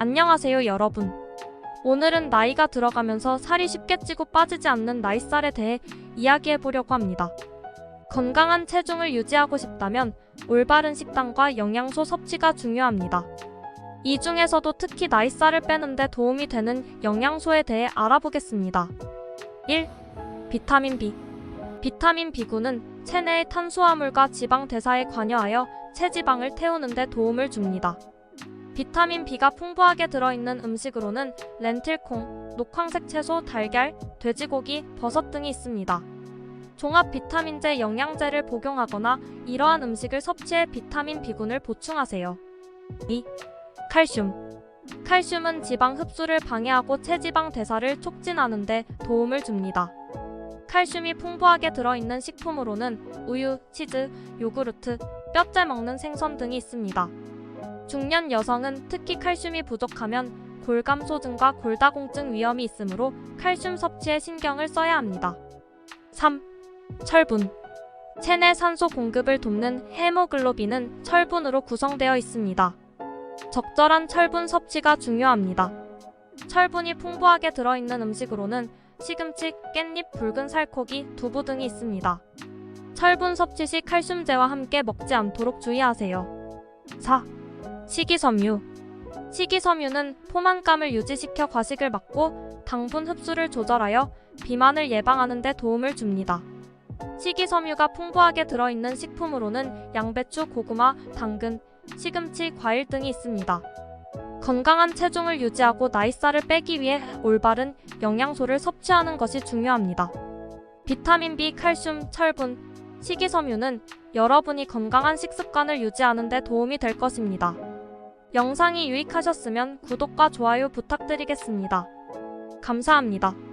안녕하세요 여러분. 오늘은 나이가 들어가면서 살이 쉽게 찌고 빠지지 않는 나이살에 대해 이야기해 보려고 합니다. 건강한 체중을 유지하고 싶다면 올바른 식단과 영양소 섭취가 중요합니다. 이 중에서도 특히 나이살을 빼는데 도움이 되는 영양소에 대해 알아보겠습니다. 1. 비타민 B. 비타민 B군은 체내의 탄수화물과 지방 대사에 관여하여 체지방을 태우는 데 도움을 줍니다. 비타민 B가 풍부하게 들어있는 음식으로는 렌틸콩, 녹황색 채소, 달걀, 돼지고기, 버섯 등이 있습니다. 종합 비타민제 영양제를 복용하거나 이러한 음식을 섭취해 비타민 B군을 보충하세요. 2. 칼슘. 칼슘은 지방 흡수를 방해하고 체지방 대사를 촉진하는 데 도움을 줍니다. 칼슘이 풍부하게 들어있는 식품으로는 우유, 치즈, 요구르트, 뼈째 먹는 생선 등이 있습니다. 중년 여성은 특히 칼슘이 부족하면 골감소증과 골다공증 위험이 있으므로 칼슘 섭취에 신경을 써야 합니다. 3. 철분. 체내 산소 공급을 돕는 헤모글로빈은 철분으로 구성되어 있습니다. 적절한 철분 섭취가 중요합니다. 철분이 풍부하게 들어있는 음식으로는 시금치, 깻잎, 붉은 살코기, 두부 등이 있습니다. 철분 섭취 시 칼슘제와 함께 먹지 않도록 주의하세요. 4. 식이섬유. 식이섬유는 포만감을 유지시켜 과식을 막고 당분 흡수를 조절하여 비만을 예방하는 데 도움을 줍니다. 식이섬유가 풍부하게 들어있는 식품으로는 양배추, 고구마, 당근, 시금치, 과일 등이 있습니다. 건강한 체중을 유지하고 나이살을 빼기 위해 올바른 영양소를 섭취하는 것이 중요합니다. 비타민 B, 칼슘, 철분, 식이섬유는 여러분이 건강한 식습관을 유지하는 데 도움이 될 것입니다. 영상이 유익하셨으면 구독과 좋아요 부탁드리겠습니다. 감사합니다.